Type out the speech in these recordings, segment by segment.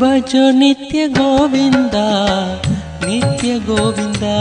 भजो नित्य गोविन्दा नित्य गोविन्दा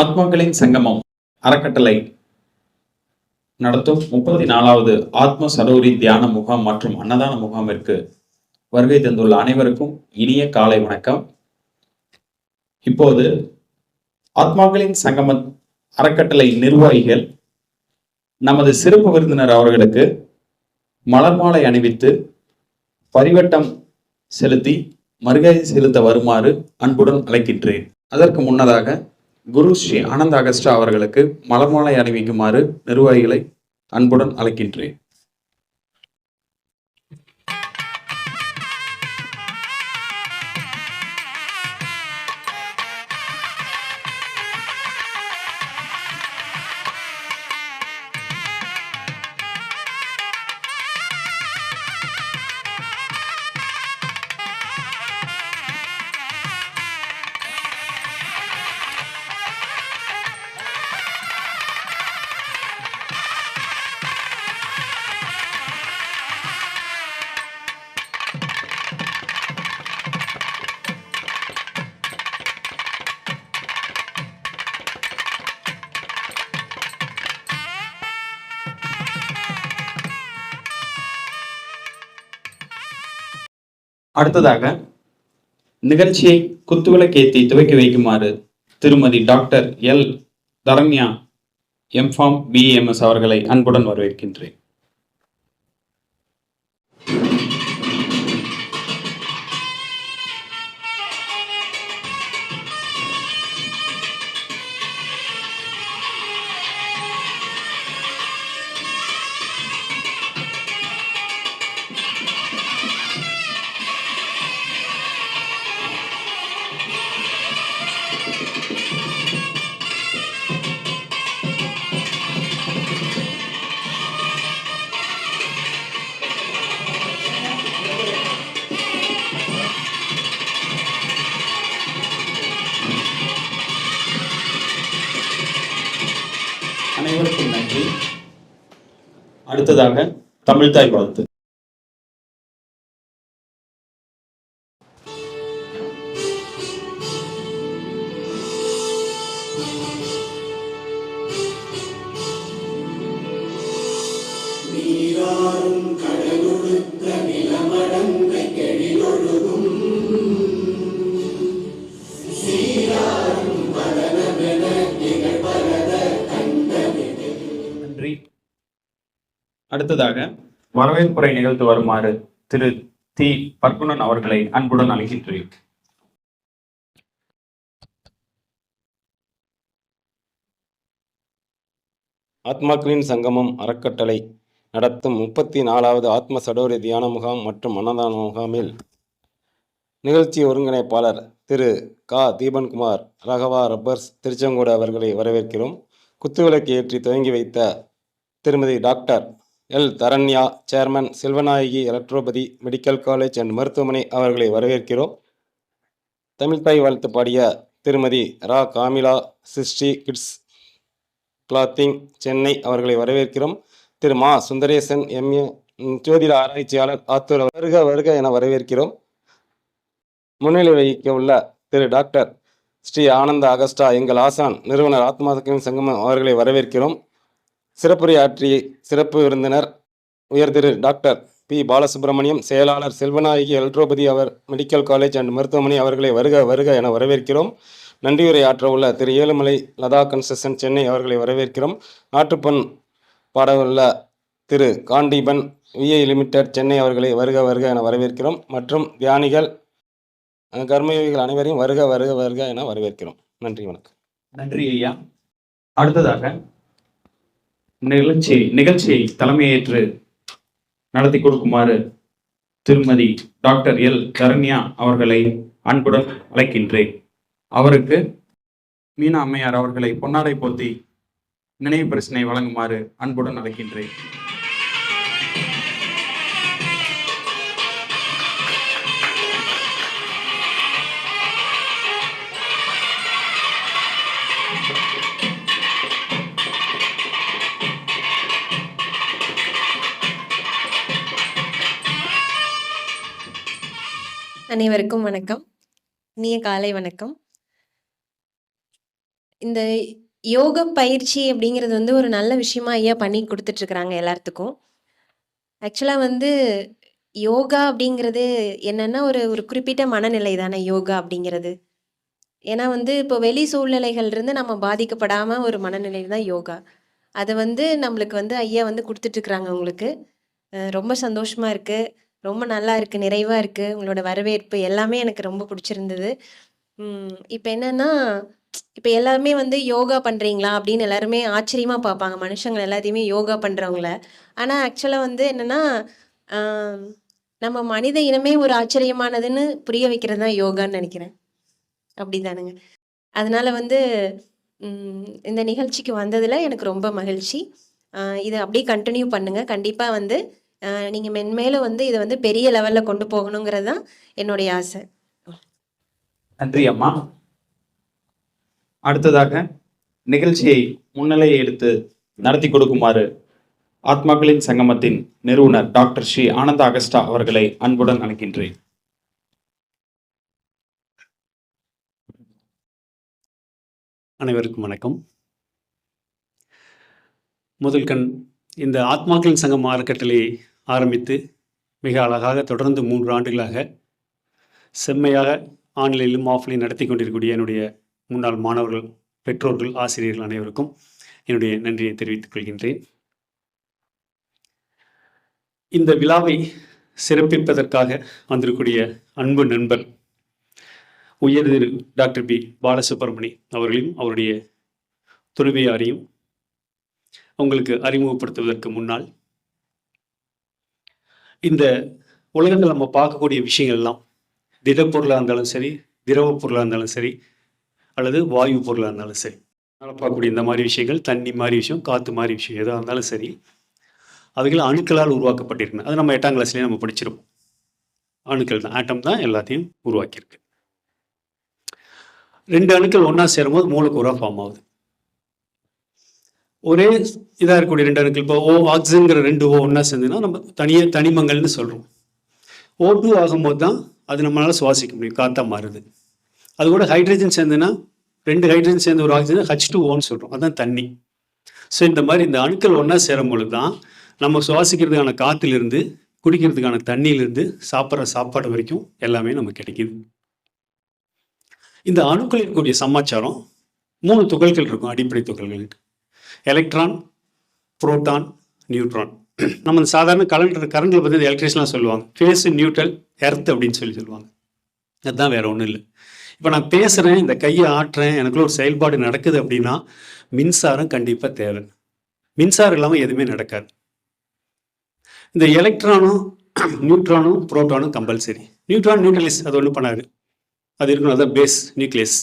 ஆத்மாக்களின் சங்கமம். அறக்கட்டளை நடத்தும் முப்பத்தி நாலாவது ஆத்ம சரோரி தியான முகாம் மற்றும் அன்னதான முகாமிற்கு வருகை தந்துள்ள அனைவருக்கும் இனிய காலை வணக்கம். இப்போது ஆத்மாக்களின் சங்கம அறக்கட்டளை நிர்வாகிகள் நமது சிறப்பு விருந்தினர் அவர்களுக்கு மலர் மாலை அணிவித்து பரிவட்டம் செலுத்தி மறுகை செலுத்த வருமாறு அன்புடன் அழைக்கின்றேன். அதற்கு முன்னதாக குரு ஸ்ரீ அனந்த் அகஸ்டா அவர்களுக்கு மலர்மாலை அணிவிக்குமாறு நிர்வாகிகளை அன்புடன் அழைக்கின்றேன். அடுத்ததாக நிகழ்ச்சியை குத்துவிளக்கேத்தி துவக்கி வைக்குமாறு திருமதி doctor L. Dharanya M Pharm BMS அவர்களை அன்புடன் வரவேற்கின்றேன். அடுத்ததாக தமிழ்தாய் வாழ்த்து நன்றி. அடுத்ததாக வரவேற்புரை நிகழ்த்து வருமாறு திரு தி பர்குணன் அவர்களை அன்புடன் அழைக்கின்றேன். ஆத்மாக்களின் சங்கமம் அறக்கட்டளை நடத்தும் முப்பத்தி நாலாவது ஆத்ம சடோரி தியான முகாம் மற்றும் அன்னதான முகாமில் நிகழ்ச்சி ஒருங்கிணைப்பாளர் திரு கா. தீபன்குமார் ராகவா ரப்பர்ஸ் திருச்செங்கோடு அவர்களை வரவேற்கிறோம். குத்துவிளக்கு ஏற்றி துவங்கி வைத்த திருமதி doctor L. Dharanya chairman Selvanayagi electropathy medical college and மருத்துவமனை அவர்களை வரவேற்கிறோம். தமிழ்தாய் வாழ்த்து பாடிய திருமதி ரா. Kamila sixty kids clothing Chennai அவர்களை வரவேற்கிறோம். திரு. மா. சுந்தரேசன் எம்ஏ ஜோதிட ஆராய்ச்சியாளர் ஆத்தூர் வருக வருக என வரவேற்கிறோம். முன்னிலை வகிக்க உள்ள திரு. டாக்டர் ஸ்ரீ ஆனந்த அகஸ்டா எங்கள் ஆசான் நிறுவனர் ஆத்மா சங்கமம் அவர்களை வரவேற்கிறோம். சிறப்புரையாற்றி சிறப்பு விருந்தினர் உயர்திரு டாக்டர் பி. பாலசுப்ரமணியம் செயலாளர் செல்வநாயகி எல்ட்ரோபதி அவர் மெடிக்கல் காலேஜ் அண்ட் மருத்துவமனை அவர்களை வருக வருக என வரவேற்கிறோம். நன்றியுரை ஆற்ற உள்ள திரு ஏழுமலை லதா கன்செஷன் சென்னை அவர்களை வரவேற்கிறோம். நாட்டுப்பண் பாடவுள்ள திரு காண்டீபன் விஐ லிமிடெட் சென்னை அவர்களை வருக வருக என வரவேற்கிறோம். மற்றும் தியானிகள் கர்மயோகிகள் அனைவரையும் வருக வருக வருக என வரவேற்கிறோம். நன்றி வணக்கம். நன்றி ஐயா. அடுத்ததாக நிகழ்ச்சி நிகழ்ச்சியை தலைமையேற்று நடத்தி கொடுக்குமாறு திருமதி டாக்டர் எல். தரண்யா அவர்களை அன்புடன் அழைக்கின்றேன். அவருக்கு மீனா அம்மையார் அவர்களை பொன்னாடை போத்தி நினைவு பிரச்சனை வழங்குமாறு அன்புடன் அழைக்கின்றேன். அனைவருக்கும் வணக்கம். இனிய காலை வணக்கம். இந்த யோக பயிற்சி அப்படிங்கிறது வந்து ஒரு நல்ல விஷயமா ஐயா பண்ணி கொடுத்துட்டு இருக்கிறாங்க எல்லாத்துக்கும் ஆக்சுவலாக வந்து யோகா அப்படிங்கிறது என்னன்னா ஒரு ஒரு குறிப்பிட்ட மனநிலை தானே யோகா அப்படிங்கிறது. ஏன்னா வந்து இப்போ வெளி சூழ்நிலைகள் இருந்து நம்ம பாதிக்கப்படாமல் ஒரு மனநிலை தான் யோகா. அதை வந்து நம்மளுக்கு வந்து ஐயா வந்து கொடுத்துட்ருக்குறாங்க உங்களுக்கு. ரொம்ப சந்தோஷமா இருக்குது ரொம்ப நல்லா இருக்குது நிறைவாக இருக்குது உங்களோட வரவேற்பு எல்லாமே எனக்கு ரொம்ப பிடிச்சிருந்தது. இப்போ என்னன்னா இப்போ எல்லாருமே வந்து யோகா பண்ணுறீங்களா அப்படின்னு எல்லாருமே ஆச்சரியமாக பார்ப்பாங்க. மனுஷங்கள் எல்லாத்தையுமே யோகா பண்ணுறவங்கள ஆனால் ஆக்சுவலாக வந்து என்னென்னா நம்ம மனித இனமே ஒரு ஆச்சரியமானதுன்னு புரிய வைக்கிறது தான் யோகான்னு நினைக்கிறேன். அப்படி தானுங்க அதனால் வந்து இந்த நிகழ்ச்சிக்கு வந்ததில் எனக்கு ரொம்ப மகிழ்ச்சி. இதை அப்படியே கண்டினியூ பண்ணுங்கள் கண்டிப்பாக வந்து ஆஹ் நீங்க மென்மேலும் வந்து இதை வந்து பெரிய லெவல்ல கொண்டு போகணுங்கிறது தான் என்னுடைய ஆசை. நன்றி அம்மா. அடுத்ததாக நிகழ்ச்சியை முன்னிலையை எடுத்து நடத்தி கொடுக்குமாறு ஆத்மாக்களின் சங்கமத்தின் நிறுவனர் டாக்டர் ஸ்ரீ ஆனந்த அகஸ்டா அவர்களை அன்புடன் அழைக்கின்றேன் அனைவருக்கும் வணக்கம். முதல் கண் இந்த ஆத்மாக்களின் சங்கம் அறக்கட்டளை ஆரம்பித்து மிக அழகாக தொடர்ந்து மூன்று ஆண்டுகளாக செம்மையாக ஆன்லைனிலும் ஆஃப்லைன் நடத்தி கொண்டிருக்கக்கூடிய என்னுடைய முன்னாள் மாணவர்கள் பெற்றோர்கள் ஆசிரியர்கள் அனைவருக்கும் என்னுடைய நன்றியை தெரிவித்துக் கொள்கின்றேன். இந்த விழாவை சிறப்பிப்பதற்காக வந்திருக்கக்கூடிய அன்பு நண்பர் உயர் திரு டாக்டர் பி. பாலசுப்ரமணி அவர்களையும் அவருடைய துணைவியாரையும் உங்களுக்கு அறிமுகப்படுத்துவதற்கு முன்னால் இந்த உலகத்தில் நம்ம பார்க்கக்கூடிய விஷயங்கள்லாம் திடப்பொருளாக இருந்தாலும் சரி திரவ பொருளாக இருந்தாலும் சரி அல்லது வாயு பொருளாக இருந்தாலும் சரி அதனால் பார்க்கக்கூடிய இந்த மாதிரி விஷயங்கள் தண்ணி மாதிரி விஷயம் காற்று மாதிரி விஷயம் எதாக இருந்தாலும் சரி அவைகள் அணுக்களால் உருவாக்கப்பட்டிருக்கு அது நம்ம எட்டாம் கிளாஸ்லேயே நம்ம படிச்சிருப்போம். அணுக்கள் தான். ஆட்டம் தான் எல்லாத்தையும் உருவாக்கியிருக்கு. ரெண்டு அணுக்கள் ஒன்றா சேரும்போது மூலக்கூறாக ஃபார்ம் ஆகுது. ஒரே இதாக இருக்கக்கூடிய ரெண்டு அணுக்கள். இப்போ ஓ ஆக்சிஜன்கிற ரெண்டு ஓ ஒன்றா சேர்ந்துன்னா நம்ம தனியே தனிமங்கள்னு சொல்கிறோம் ஓ டூ ஆகும்போது தான் அது நம்மளால் சுவாசிக்க முடியும். காற்றா மாறுது. அது கூட ஹைட்ரஜன் சேர்ந்துன்னா ரெண்டு ஹைட்ரஜன் சேர்ந்து ஒரு ஆக்சிஜன் ஹச் டூ ஓன்னு சொல்கிறோம் அதுதான் தண்ணி. ஸோ இந்த மாதிரி இந்த அணுக்கள் ஒன்றா சேரும் பொழுது தான் நம்ம சுவாசிக்கிறதுக்கான காற்றிலிருந்து குடிக்கிறதுக்கான தண்ணியிலிருந்து சாப்பிட்ற சாப்பாடு வரைக்கும் எல்லாமே நமக்கு கிடைக்குது. இந்த அணுக்கள் இருக்கக்கூடிய சமாச்சாரம் மூணு துகள்கள் இருக்கும். அடிப்படை துகள்கள். Electron proton neutron. நம்ம இந்த சாதாரண கலண்டர் கரண்டில் பற்றி எலக்ட்ரிஷன்லாம் சொல்லுவாங்க. ஃபேஸ் நியூட்ரல் எர்த் அப்படின்னு சொல்லி சொல்லுவாங்க. அதுதான் வேறு ஒன்றும் இல்லை. இப்போ நான் பேசுகிறேன் இந்த கையை ஆட்டுறேன் எனக்குள்ள ஒரு செயல்பாடு நடக்குது அப்படின்னா மின்சாரம் கண்டிப்பாக தேவை. மின்சாரம் இல்லாமல் எதுவுமே நடக்காது. இந்த எலக்ட்ரானும் நியூட்ரானும் புரோட்டானும் கம்பல்சரி நியூட்ரான் நியூட்ரலிஸ் அது ஒன்றும் பண்ணாது அது இருக்கணும் அதுதான் பேஸ் நியூக்ளியஸ்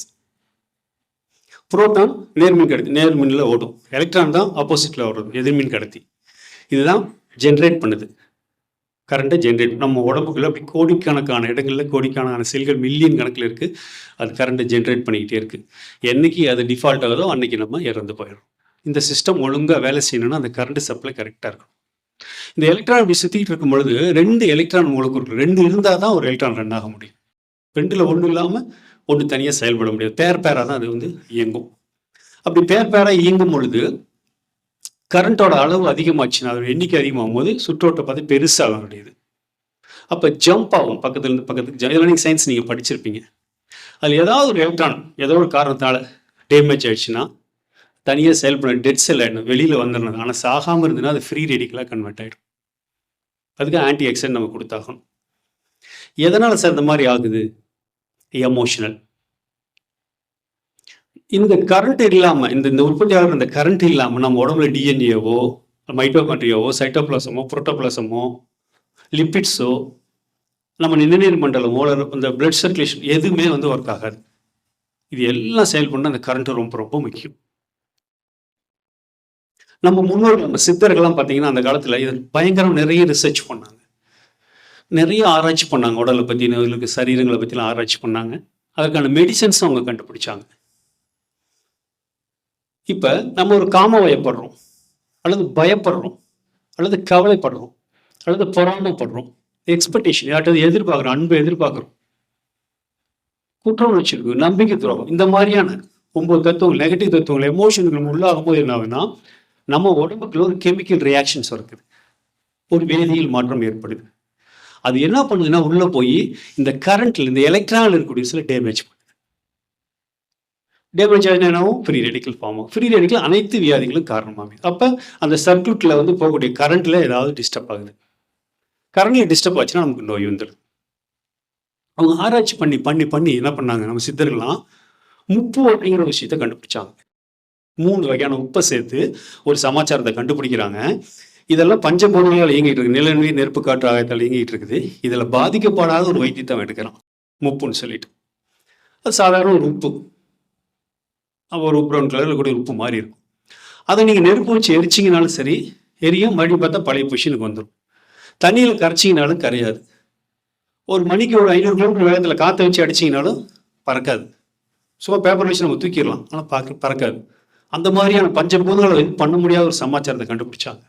புரோட்டான் நேர்மின் கடத்தி நேர்மின்ல ஓடும். எலக்ட்ரான் தான் ஆப்போசிட்ல ஓடும் எதிர்மின் கடத்தி. இதுதான் ஜென்ரேட் பண்ணுது. கரண்ட்டை ஜென்ரேட் நம்ம உடம்புக்குள்ள அப்படி கோடிக்கணக்கான இடங்களில் கோடிக்கணக்கான செல்கள் மில்லியன் கணக்கில் இருக்குது அது கரண்ட்டை ஜென்ரேட் பண்ணிக்கிட்டே இருக்குது என்னைக்கு அது டிஃபால்ட் ஆகுதோ அன்னைக்கு நம்ம இறந்து போயிடும் இந்த சிஸ்டம் ஒழுங்காக வேலை செய்யணும்னா அந்த கரண்ட் சப்ளை கரெக்டாக இருக்கும் இந்த எலக்ட்ரான் இப்படி சுற்றிட்டு இருக்கும் பொழுது ரெண்டு எலக்ட்ரான் மூலக்கூறு ரெண்டு இருந்தால் தான் ஒரு எலக்ட்ரான் ரன் ஆக முடியும். ரெண்டில் ஒன்றும் இல்லாமல் ஒன்று தனியாக செயல்பட முடியாது. பேர் பேராக தான் அது வந்து இயங்கும். அப்படி பேர் பேராக இயங்கும் பொழுது கரண்ட்டோட அளவு அதிகமாச்சுன்னா அதோட எண்ணிக்கை அதிகமாகும் போது சுற்றோட்ட பார்த்து பெருசாக முடியுது அப்போ ஜம்ப் ஆகும். பக்கத்துலேருந்து இருந்து பக்கத்துக்கு நீங்கள் சயின்ஸ் நீங்கள் படிச்சிருப்பீங்க. அதில் ஏதாவது ஒரு எலக்ட்ரான் ஏதோ ஒரு காரணத்தால் டேமேஜ் ஆயிடுச்சுன்னா தனியாக செயல்பட டெட் செல் ஆகிடும் வெளியில் வந்துடணும். ஆனால் சாகாமல் இருந்ததுன்னா அது ஃப்ரீ ரெடிக்கலாக கன்வெர்ட் ஆகிடும் அதுக்கு ஆன்டி ஆக்சிடென்ட் நம்ம கொடுத்தாகணும். எதனால் சார் இந்த மாதிரி ஆகுது? எமோஷனல் இந்த கரண்ட் இல்லாமல் இந்த இந்த உற்பத்தியாளர் இந்த கரண்ட் இல்லாமல் நம்ம உடம்புல டிஎன்ஏவோ மைட்டோகாண்ட்ரியாவோ சைட்டோபிளாசமோ புரோட்டோபிளாசமோ லிப்பிட்ஸோ நம்ம நிணநீர் மண்டலமோ இந்த பிளட் சர்க்குலேஷன் எதுவுமே வந்து ஒர்க் ஆகாது. இது எல்லாம் செயல்பண்ண அந்த கரண்ட் ரொம்ப ரொம்ப முக்கியம். நம்ம முன்னோர்கள் நம்ம சித்தர்கள்லாம் பார்த்தீங்கன்னா அந்த காலத்தில் இது பயங்கரம் நிறைய ரிசர்ச் பண்ணாங்க. நிறைய ஆராய்ச்சி பண்ணாங்க. உடலை பற்றி சரீரங்களை பற்றிலாம் ஆராய்ச்சி பண்ணாங்க. அதற்கான மெடிசன்ஸ் அவங்க கண்டுபிடிச்சாங்க. இப்போ நம்ம ஒரு காம வயப்படுறோம். அல்லது பயப்படுறோம். அல்லது கவலைப்படுறோம். அல்லது பொறாமைப்படுறோம். எக்ஸ்பெக்டேஷன் யார்ட்டது எதிர்பார்க்குறோம். அன்பை எதிர்பார்க்குறோம். குற்ற உணர்ச்சி இருக்கு நம்பிக்கை துரோகம். இந்த மாதிரியான ஒன்பது தத்துவங்கள் நெகட்டிவ் தத்துவங்கள் எமோஷன்கள் உள்ளாகும் போது என்ன ஆகுதுன்னா நம்ம உடம்புக்குள்ள ஒரு கெமிக்கல் ரியாக்ஷன்ஸ் இருக்குது ஒரு வேதியியல் மாற்றம் ஏற்படுது. அது என்ன பண்ணுதுன்னா உள்ளே போய் இந்த கரண்ட்ல இந்த எலக்ட்ரானில் இருக்கக்கூடிய சில டேமேஜ் பண்ணுது. டேமேஜ் ஆகினா ஃப்ரீ ரெடிக்கல் ஃபார்ம் ஆகும். ஃப்ரீ ரெடிக்கல் அனைத்து வியாதிகளும் காரணமாகுது. அப்போ அந்த சர்க்யூட்டில் வந்து போகக்கூடிய கரண்ட்டில் ஏதாவது டிஸ்டர்ப் ஆகுது. கரண்ட்டில் டிஸ்டர்ப் ஆச்சுன்னா நமக்கு நோய் வந்துடும் அவங்க ஆராய்ச்சி பண்ணி பண்ணி பண்ணி என்ன பண்ணாங்க? நம்ம சித்தர்கள்லாம் முப்பு அப்படிங்கிற ஒரு விஷயத்த கண்டுபிடிச்சாங்க. மூணு வகையான உப்பை சேர்த்து ஒரு சமாச்சாரத்தை கண்டுபிடிக்கிறாங்க. இதெல்லாம் பஞ்சபூதங்களால் இயங்கிட்டு இருக்கு. நிலநீர் நெருப்பு காற்று ஆகத்தால் இயங்கிட்டு இருக்குது. இதில் பாதிக்கப்படாத ஒரு வைத்தியத்தை எடுக்கிறான். முப்புன்னு சொல்லிட்டு. அது சாதாரண ஒரு உப்பு. ஒரு ப்ரௌன் கலரில் கூட உப்பு மாதிரி இருக்கும். அதை நீங்கள் நெருப்பு வச்சு எரிச்சிங்கனாலும் சரி எரியும். மறுபடியும் பார்த்தா பழைய பொசிஷனுக்கு வந்துடும் தண்ணியில் கரைச்சிங்கனாலும் கரையாது. ஒரு மணிக்கு ஒரு ஐநூறு கிலோமீட்டர் வேகத்தில் காற்றை வச்சு அடிச்சிங்கனாலும் பறக்காது. சும்மா பேப்பர் வச்சு நம்ம தூக்கிடலாம். ஆனால் பார்க்க பறக்காது. அந்த மாதிரியான பஞ்சபூதங்களை பண்ண முடியாத ஒரு சமாச்சாரத்தை கண்டுபிடிச்சாங்க.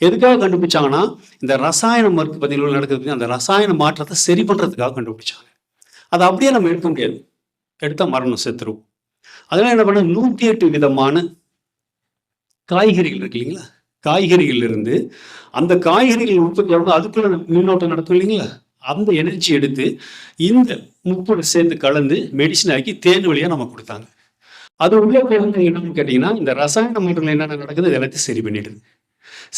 எதுக்காக கண்டுபிடிச்சாங்கன்னா இந்த ரசாயன மருந்து பதிவுகள் நடக்குது அந்த ரசாயன மாற்றத்தை சரி பண்ணுறதுக்காக கண்டுபிடிச்சாங்க. அதை அப்படியே நம்ம எடுக்க முடியாது. எடுத்தால் மரணம் செத்துருவோம் அதெல்லாம் என்ன பண்ண நூற்றி எட்டு விதமான காய்கறிகள் இருக்கு இல்லைங்களா? காய்கறிகள் இருந்து அந்த காய்கறிகள் உற்பத்தி ஆகும் அதுக்குள்ள மின்னோட்டம் நடக்கும் இல்லைங்களா? அந்த எனர்ஜி எடுத்து இந்த முப்போடு சேர்ந்து கலந்து மெடிசன் ஆக்கி தேன் வழியாக நம்ம கொடுத்தாங்க. அது உள்ளே என்னன்னு கேட்டிங்கன்னா இந்த ரசாயன மாற்றங்கள் என்னென்ன நடக்குது? எல்லாத்தையும் சரி பண்ணிடுது.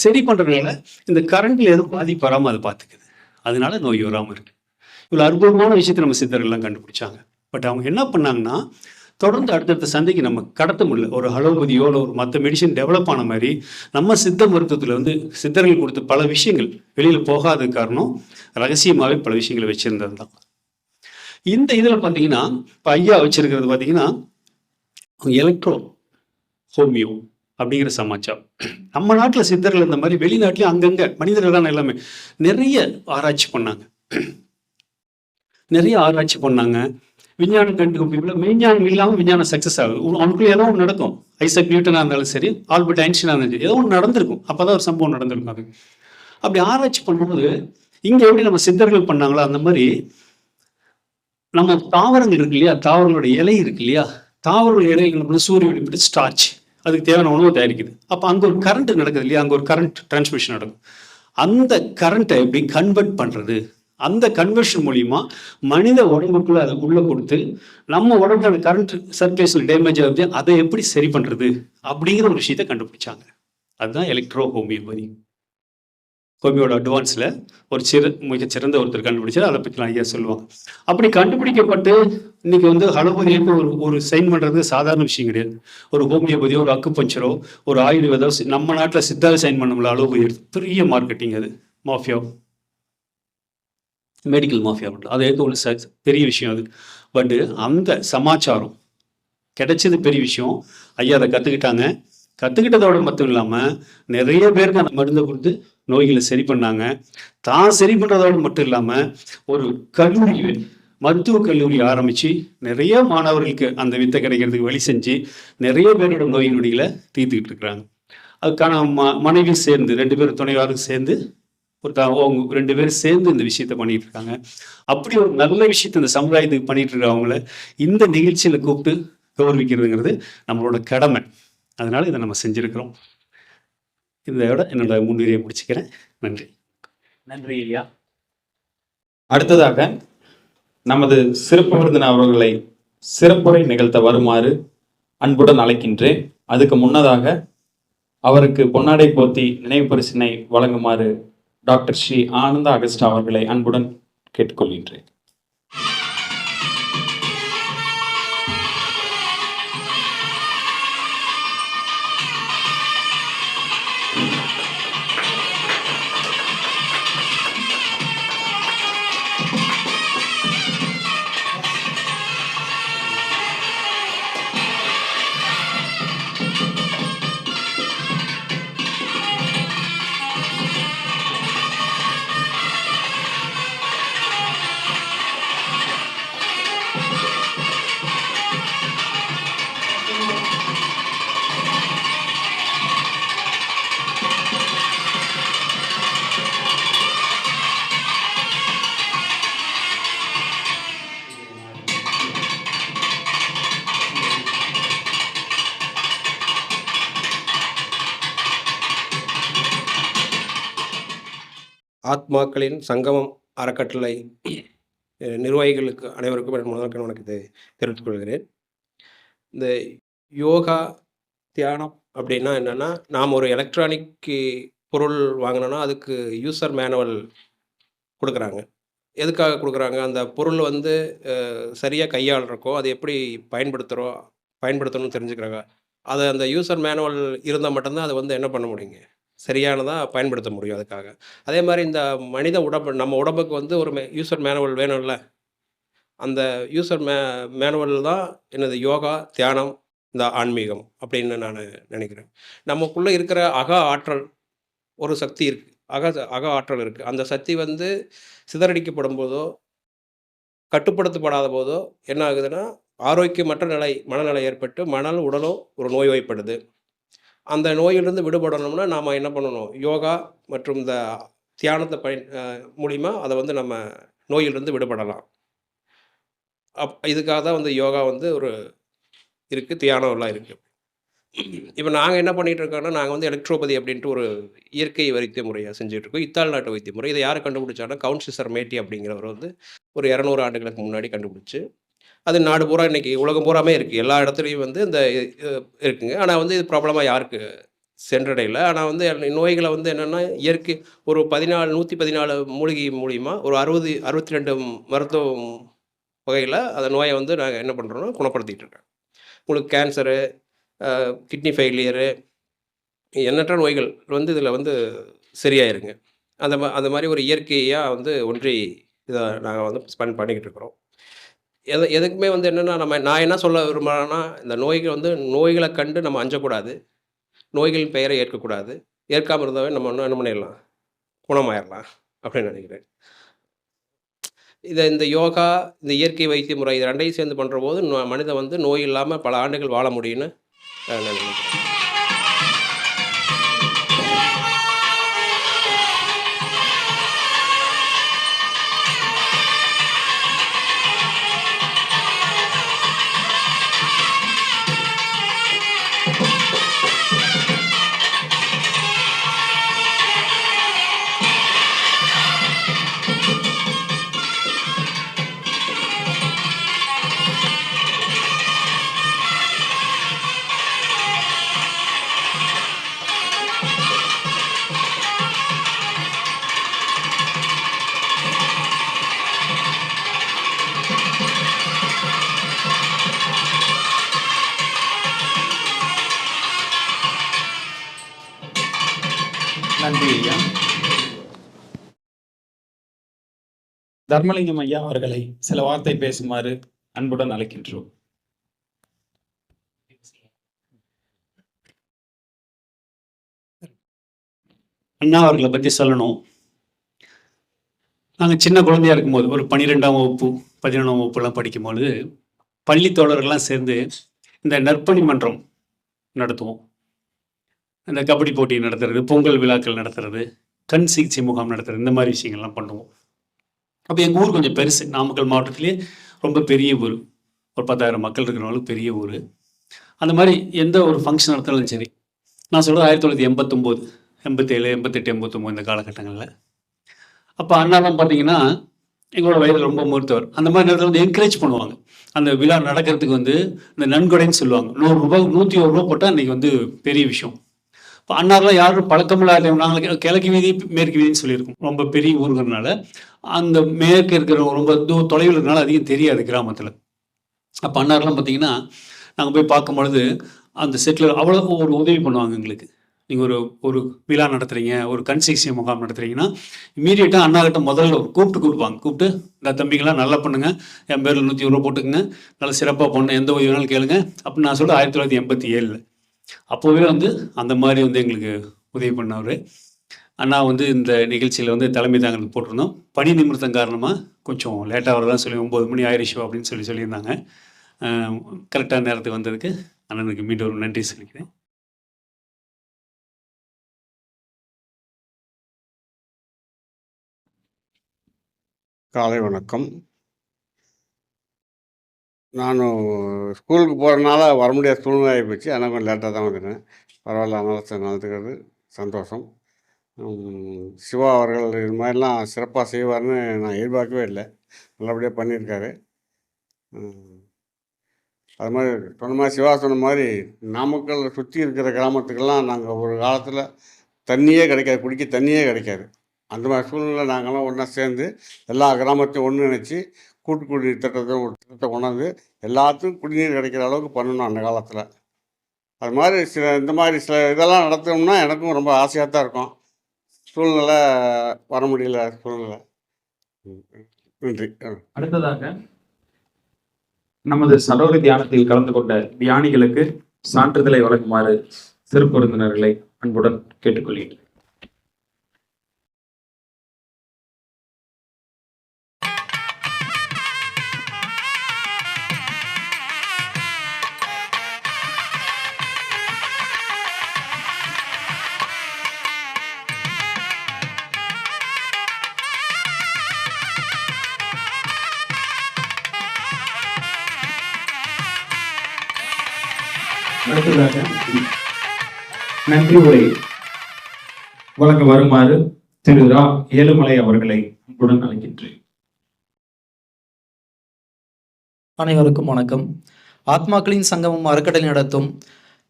சரி பண்றதுனால இந்த கரண்ட்ல எதுவும் பாதிப்பு வராம அது பார்த்துக்குது. அதனால நோய் வராம இருக்கு. இவ்வளவு அற்புதமான விஷயத்தை நம்ம சித்தர்கள்லாம் கண்டுபிடிச்சாங்க. பட் அவங்க என்ன பண்ணாங்கன்னா தொடர்ந்து அடுத்தடுத்த சந்தைக்கு நம்ம கடத்த முடியல. ஒரு அலோபதியோ இல்லை ஒரு மற்ற மெடிசன் டெவலப் ஆன மாதிரி நம்ம சித்த மருத்துவத்தில் வந்து சித்தர்கள் கொடுத்த பல விஷயங்கள் வெளியில் போகாத காரணம் ரகசியமாகவே பல விஷயங்களை வச்சிருந்தது தான். இந்த இதில் பார்த்தீங்கன்னா இப்போ ஐயா வச்சிருக்கிறது பார்த்தீங்கன்னா எலக்ட்ரோ ஹோமியோ அப்படிங்கிற சமாச்சாரம். நம்ம நாட்டில் சித்தர்கள் இந்த மாதிரி வெளிநாட்டிலையும் அங்கங்கே மனிதர்கள் தான் எல்லாமே. நிறைய ஆராய்ச்சி பண்ணாங்க. நிறைய ஆராய்ச்சி பண்ணாங்க. விஞ்ஞானம் கண்டுபிடிப்பில் மெய்ஞானம் இல்லாமல் விஞ்ஞானம் சக்ஸஸ் ஆகுது. அவனுக்குள்ள ஏதோ ஒன்று நடக்கும். ஐசக் நியூட்டனாக இருந்தாலும் சரி ஆல்பர்ட் ஐன்ஸ்டீனாக இருந்தாலும் சரி ஏதோ ஒன்று நடந்திருக்கும். அப்பதான் ஒரு சம்பவம் நடந்திருக்கும் அது. அப்படி ஆராய்ச்சி பண்ணும்போது இங்க எப்படி நம்ம சித்தர்கள் பண்ணாங்களோ அந்த மாதிரி நம்ம தாவரங்கள் இருக்கு இல்லையா? தாவரங்களோட இலை இருக்கு இல்லையா? தாவரங்களோட இலையில் நம்ம சூரிய வெளிப்பட்டு ஸ்டார்ச் அதுக்கு தேவையான உணவு தயாரிக்குது. அப்போ அங்கே ஒரு கரண்ட் நடக்குது இல்லையா? அங்கே ஒரு கரண்ட் டிரான்ஸ்மிஷன் நடக்கும். அந்த கரண்ட்டை எப்படி கன்வெர்ட் பண்ணுறது அந்த கன்வெர்ஷன் மூலிமா மனித உடம்புக்குள்ள அதை உள்ளே கொடுத்து நம்ம உடம்புல கரண்ட் சர்க்குலேஷன் டேமேஜ் ஆகுது அதை எப்படி சரி பண்ணுறது அப்படிங்கிற ஒரு விஷயத்தை கண்டுபிடிச்சாங்க. அதுதான் எலக்ட்ரோ ஹோமியோபதி கோபியோட அட்வான்ஸில் ஒரு சிற மிகச்சிறந்த ஒருத்தர் கண்டுபிடிச்சார். அதை பற்றிலாம் ஐயா சொல்லுவாங்க. அப்படி கண்டுபிடிக்கப்பட்டு இன்னைக்கு வந்து அலோபதிக்கு ஒரு ஒரு சைன் பண்ணுறது சாதாரண விஷயம் கிடையாது. ஒரு ஹோமியோபதியோ ஒரு அக்குபஞ்சரோ ஒரு ஆயுர்வேதோ சி- நம்ம நாட்டில் சித்தாவை சைன் பண்ணோம்ல அலோபதி எடுத்து பெரிய மார்க்கெட்டிங் அது. மாஃபியா. மெடிக்கல் மாஃபியா மட்டும். அது எடுத்து ஒரு பெரிய விஷயம் அது. பட்டு அந்த சமாச்சாரம் கிடைச்சது பெரிய விஷயம். ஐயா அதை கற்றுக்கிட்டாங்க கற்றுக்கிட்டதோட மட்டும் இல்லாமல் நிறைய பேருக்கு அந்த மருந்தை கொடுத்து நோய்களை சரி பண்ணாங்க. தான் சரி பண்ணுறதோடு மட்டும் இல்லாமல் ஒரு கல்லூரி மருத்துவக் கல்லூரி ஆரம்பித்து நிறைய மாணவர்களுக்கு அந்த வித்தை கிடைக்கிறதுக்கு வழி செஞ்சு நிறைய பேரோட நோய் நொடிகளை தீர்த்துக்கிட்டு இருக்கிறாங்க. அதுக்கான ம மனைவி சேர்ந்து ரெண்டு பேரும் துணைவாரும் சேர்ந்து ஒரு த- அவங்க ரெண்டு பேரும் சேர்ந்து இந்த விஷயத்த பண்ணிட்டு இருக்காங்க. அப்படி ஒரு நல்ல விஷயத்த இந்த சமுதாயத்துக்கு பண்ணிட்டு இருக்கிறவங்கள இந்த நிகழ்ச்சியில கூப்பிட்டு கௌரவிக்கிறதுங்கிறது நம்மளோட கடமை. அதனால இதை நம்ம செஞ்சுருக்கிறோம். இதோட என்னோட முன்னுரையை முடிச்சுக்கிறேன். நன்றி. நன்றி ஐயா. அடுத்ததாக நமது சிறப்பு விருந்தினர் அவர்களை சிறப்புரை நிகழ்த்த வருமாறு அன்புடன் அழைக்கின்றேன். அதுக்கு முன்னதாக அவருக்கு பொன்னாடை போத்தி நினைவு பரிசினை வழங்குமாறு டாக்டர் ஸ்ரீ ஆனந்த அகஸ்டா அவர்களை அன்புடன் கேட்டுக்கொள்கின்றேன். ஆத்மாக்களின் சங்கமம் அறக்கட்டளை நிர்வாகிகளுக்கு அனைவருக்கும் என் முதற்கண் வணக்கத்தை தெரிவித்துக் கொள்கிறேன். இந்த யோகா தியானம் அப்படின்னா என்னென்னா நாம் ஒரு எலக்ட்ரானிக் பொருள் வாங்கினோன்னா அதுக்கு யூசர் மேனுவல் கொடுக்குறாங்க. எதுக்காக கொடுக்குறாங்க? அந்த பொருள் வந்து சரியாக கையாளுறக்கோ அதை எப்படி பயன்படுத்துகிறோம் பயன்படுத்தணும்னு தெரிஞ்சுக்கிறாங்க. அதை அந்த யூசர் மேனுவல் இருந்தால் மட்டும்தான் அதை வந்து என்ன பண்ண முடியுங்க? சரியானதாக பயன்படுத்த முடியும் அதுக்காக. அதே மாதிரி இந்த மனித உடம்பு நம்ம உடம்புக்கு வந்து ஒரு யூசர் மேனுவல் வேணும்ல? அந்த யூசர் மே மேனுவல் தான் எனது யோகா தியானம் இந்த ஆன்மீகம் அப்படின்னு நான் நினைக்கிறேன். நமக்குள்ளே இருக்கிற அக ஆற்றல் ஒரு சக்தி இருக்குது அக அக ஆற்றல் இருக்குது அந்த சக்தி வந்து சிதறடிக்கப்படும் போதோ கட்டுப்படுத்தப்படாத போதோ என்ன ஆகுதுன்னா ஆரோக்கியமற்ற நிலை மனநிலை ஏற்பட்டு மணல் உடலும் ஒரு நோய்வாய்ப்படுது அந்த நோயிலிருந்து விடுபடணும்னா நாம் என்ன பண்ணணும்? யோகா மற்றும் இந்த தியானத்தை பயன் மூலிமா அதை வந்து நம்ம நோயிலிருந்து விடுபடலாம். அப் இதுக்காக தான் வந்து யோகா வந்து ஒரு இருக்குது தியானம் எல்லாம் இருக்குது இப்போ நாங்கள் என்ன பண்ணிகிட்டு இருக்கோம்னா நாங்கள் வந்து எலக்ட்ரோபதி அப்படின்ட்டு ஒரு இயற்கை வைத்திய முறையை செஞ்சுட்ருக்கோம் இத்தாலி நாட்டு வைத்திய முறை. இதை யார் கண்டுபிடிச்சாங்கன்னா கவுன்சிசர் மேட்டி அப்படிங்கிறவர் வந்து ஒரு இரநூறு ஆண்டுகளுக்கு முன்னாடி கண்டுபிடிச்சி அது நாடு பூரா இன்னைக்கு உலகம் பூராமே இருக்குது எல்லா இடத்துலையும் வந்து இந்த இருக்குங்க. ஆனால் வந்து இது ப்ராப்ளமாக யாருக்கு? சென்றடையல. ஆனால் வந்து நோய்களை வந்து என்னென்னா இயற்கை ஒரு பதினாலு நூற்றி பதினாலு மூலிகை மூலிமா ஒரு அறுபது அறுபத்தி ரெண்டு மருத்துவ வகையில் அந்த நோயை வந்து நாங்கள் என்ன பண்ணுறோன்னா குணப்படுத்திட்டு இருக்கோம். உங்களுக்கு கேன்சரு கிட்னி ஃபெயிலியரு எண்ணற்ற நோய்கள் வந்து இதில் வந்து சரியாயிருங்க. அந்த மா அந்த மாதிரி ஒரு இயற்கையாக வந்து ஒன்றி இதை நாங்கள் வந்து ஸ்பெண்ட் பண்ணிக்கிட்டு இருக்கிறோம். எது எதுக்குமே வந்து என்னென்னா நம்ம நான் என்ன சொல்ல விரும்புகிறேன்னா இந்த நோய்கள் வந்து நோய்களை கண்டு நம்ம அஞ்சக்கூடாது. நோய்களின் பெயரை ஏற்கக்கூடாது. ஏற்காமல் இருந்தாவே நம்ம இன்னும் என்ன பண்ணிடலாம்? குணமாயிடலாம் அப்படின்னு நினைக்கிறேன். இதை இந்த யோகா இந்த இயற்கை வைத்திய முறை இது ரெண்டையும் சேர்ந்து பண்ணுற போது மனிதன் வந்து நோய் இல்லாமல் பல ஆண்டுகள் வாழ முடியும்னு நான் நினைக்கிறேன். தர்மலிங்கம் ஐயா அவர்களை சில வார்த்தை பேசுமாறு அன்புடன் அழைக்கின்றோம். அண்ணா அவர்களை பற்றி சொல்லணும். நாங்கள் சின்ன குழந்தையா இருக்கும்போது ஒரு பன்னிரெண்டாம் வகுப்பு பதினொன்றாம் வகுப்புலாம் படிக்கும்பொழுது பள்ளி தோழர்கள்லாம் சேர்ந்து இந்த நற்பணி மன்றம் நடத்துவோம். இந்த கபடி போட்டி நடத்துறது பொங்கல் விழாக்கள் நடத்துறது கண் சிகிச்சை முகாம் நடத்துறது இந்த மாதிரி விஷயங்கள்லாம் பண்ணுவோம். அப்போ எங்கள் ஊர் கொஞ்சம் பெருசு. நாமக்கல் மாவட்டத்திலே ரொம்ப பெரிய ஊர். ஒரு பத்தாயிரம் மக்கள் இருக்கிறவங்களுக்கு பெரிய ஊர். அந்த மாதிரி எந்த ஒரு ஃபங்க்ஷன் நடத்தினாலும் சரி. நான் சொல்கிறது ஆயிரத்தி தொள்ளாயிரத்தி எண்பத்தொம்போது எண்பத்தேழு எண்பத்தெட்டு எண்பத்தொம்போது இந்த காலகட்டங்களில். அப்போ அண்ணாலாம் பார்த்தீங்கன்னா எங்களோட வயதில் ரொம்ப மூர்த்தவர் அந்த மாதிரி நேரத்தில் வந்து என்கரேஜ் பண்ணுவாங்க. அந்த விழா நடக்கிறதுக்கு வந்து இந்த நன்கொடைன்னு சொல்லுவாங்க. நூறுரூபா நூற்றி ஒரு ரூபா போட்டால் அன்றைக்கி வந்து பெரிய விஷயம். இப்போ அன்னார்லாம் யாரும் பழக்கமில்லாத நாங்கள் கிழக்கு வீதி மேற்கு வீதின்னு சொல்லியிருக்கோம். ரொம்ப பெரிய ஊருங்கிறதுனால அந்த மேற்கு இருக்கிற ரொம்ப தூ தொலைவில் இருக்கிறனால அதிகம் தெரியாது கிராமத்தில். அப்போ அன்னார்லாம் பார்த்தீங்கன்னா நாங்கள் போய் பார்க்கும் பொழுது அந்த செட்டில் அவ்வளோ ஒரு உதவி பண்ணுவாங்க எங்களுக்கு. நீங்கள் ஒரு ஒரு விழா நடத்துகிறீங்க ஒரு கண் முகாம் நடத்துகிறீங்கன்னா இமீடியட்டாக அண்ணாகிட்ட முதல்ல ஒரு கூப்பிட்டு கூப்பிடுவாங்க. கூப்பிட்டு இந்த தம்பிங்களாம் நல்லா பண்ணுங்கள் என் பேரில் நூற்றி ரூபா போட்டுக்குங்க நல்லா சிறப்பாக பண்ணு எந்த உதவி வேணாலும் கேளுங்க. அப்படின்னு நான் சொல்லிட்டு ஆயிரத்தி தொள்ளாயிரத்தி எண்பத்தி ஏழில். அப்போவே வந்து அந்த மாதிரி வந்து எங்களுக்கு உதவி பண்ணவர். அண்ணா வந்து இந்த நிகழ்ச்சியில் வந்து தலைமை தாங்கிறது போட்டிருந்தோம். பணி நிமித்தம் காரணமாக கொஞ்சம் லேட்டாக வரதான் சொல்லி ஒம்பது மணி ஆயிடுச்சு அப்படின்னு சொல்லி சொல்லியிருந்தாங்க. கரெக்டான நேரத்துக்கு வந்ததுக்கு அண்ணனுக்கு மீண்டும் ஒரு நன்றி சொல்லிக்கிறேன். காலை வணக்கம். நான் ஸ்கூலுக்கு போகிறனால வர முடியாத சூழ்நிலை ஆகிப்போச்சு ஆனால் கொஞ்சம் லேட்டாக தான் வந்துட்டேன். பரவாயில்ல அதனால் நடந்துக்கிறது சந்தோஷம். சிவா அவர்கள் இது மாதிரிலாம் சிறப்பாக செய்வார்னு நான் எதிர்பார்க்கவே இல்லை. நல்லபடியாக பண்ணியிருக்காரு. அது மாதிரி சொன்ன மாதிரி சிவா சொன்ன மாதிரி நாமக்கல் சுற்றி இருக்கிற கிராமத்துக்கெல்லாம் நாங்கள் ஒரு காலத்தில் தண்ணியே கிடைக்காது குடிக்க தண்ணியே கிடைக்காது. அந்த மாதிரி சூழ்நிலை நாங்கள்லாம் ஒன்றா சேர்ந்து எல்லா கிராமத்தையும் ஒன்று நினச்சி கூட்டு குடிநீர் திட்டத்தை திட்டத்தை கொண்டாந்து எல்லாத்துக்கும் குடிநீர் கிடைக்கிற அளவுக்கு பண்ணணும் அந்த காலத்தில். அது மாதிரி சில இந்த மாதிரி சில இதெல்லாம் நடத்தணும்னா எனக்கும் ரொம்ப ஆசையாக தான் இருக்கும். சூழ்நிலை வர முடியல சூழ்நிலை. ம், நன்றி. ஆ. அடுத்ததாக நமது சரோரி தியானத்தில் கலந்து கொண்ட தியானிகளுக்கு சான்றிதழை வழங்குமாறு சிறப்பு விருந்தினர்களை அன்புடன் கேட்டுக்கொள்கிறேன். அடுத்ததாக நன்றி உரை வழங்க வருமாறு திரு ரா. ஏழுமலை அவர்களை அன்புடன் அழைக்கின்றேன். அனைவருக்கும் வணக்கம். ஆத்மாக்களின் சங்கமம் அறக்கட்டளை நடத்தும்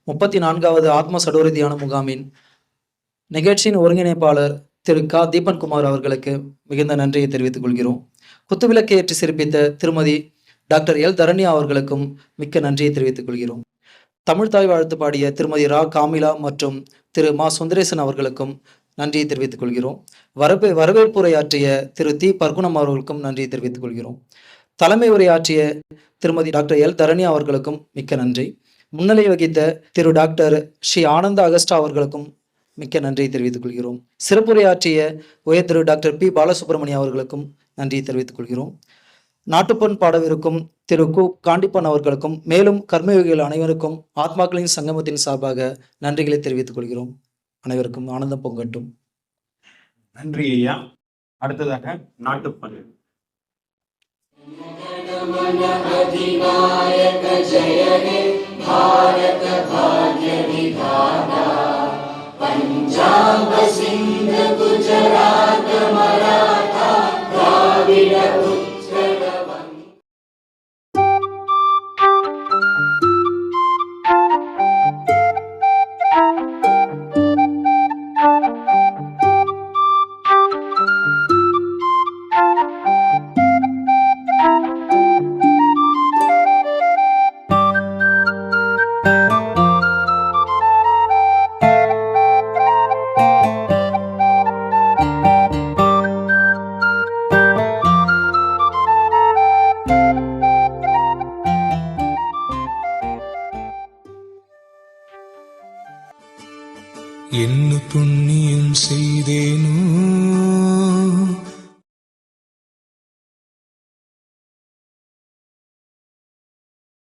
முப்பத்தி நான்காவது ஆத்ம சடோரி தியான முகாமின் நிகழ்ச்சியின் ஒருங்கிணைப்பாளர் திரு கா. தீபன்குமார் அவர்களுக்கு மிகுந்த நன்றியை தெரிவித்துக் கொள்கிறோம். குத்துவிளக்கை ஏற்றி சிறப்பித்த திருமதி டாக்டர் எல். தரண்யா அவர்களுக்கும் மிக்க நன்றியை தெரிவித்துக் கொள்கிறோம். தமிழ் தாய் வாழ்த்து பாடிய திருமதி ரா. காமிலா மற்றும் திரு. மா. சுந்தரேசன் அவர்களுக்கும் நன்றியை தெரிவித்துக் கொள்கிறோம். வரவே வரவேற்புரையாற்றிய திரு. தி. பர்குணம் அவர்களுக்கும் நன்றியை தெரிவித்துக் கொள்கிறோம். தலைமை உரையாற்றிய திருமதி டாக்டர் எல். தரணி அவர்களுக்கும் மிக்க நன்றி. முன்னிலை வகித்த திரு. டாக்டர் ஸ்ரீ. ஆனந்த அகஸ்டா அவர்களுக்கும் மிக்க நன்றியை தெரிவித்துக் கொள்கிறோம். சிறப்புரையாற்றிய உயர் திரு. Doctor P. பாலசுப்ரமணியம் அவர்களுக்கும் நன்றியை தெரிவித்துக் கொள்கிறோம். நாட்டுப்பண் பாடவிருக்கும் திரு கு. காண்டிப்பன் அவர்களுக்கும் மேலும் கர்மயோகிகள் அனைவருக்கும் ஆத்மாக்களின் சங்கமத்தின் சார்பாக நன்றிகளை தெரிவித்துக் கொள்கிறோம். அனைவருக்கும் ஆனந்தம் பொங்கட்டும். நன்றி ஐயா. அடுத்ததாக நாட்டுப்பண். अधिनायक जय हे भारत भाग्य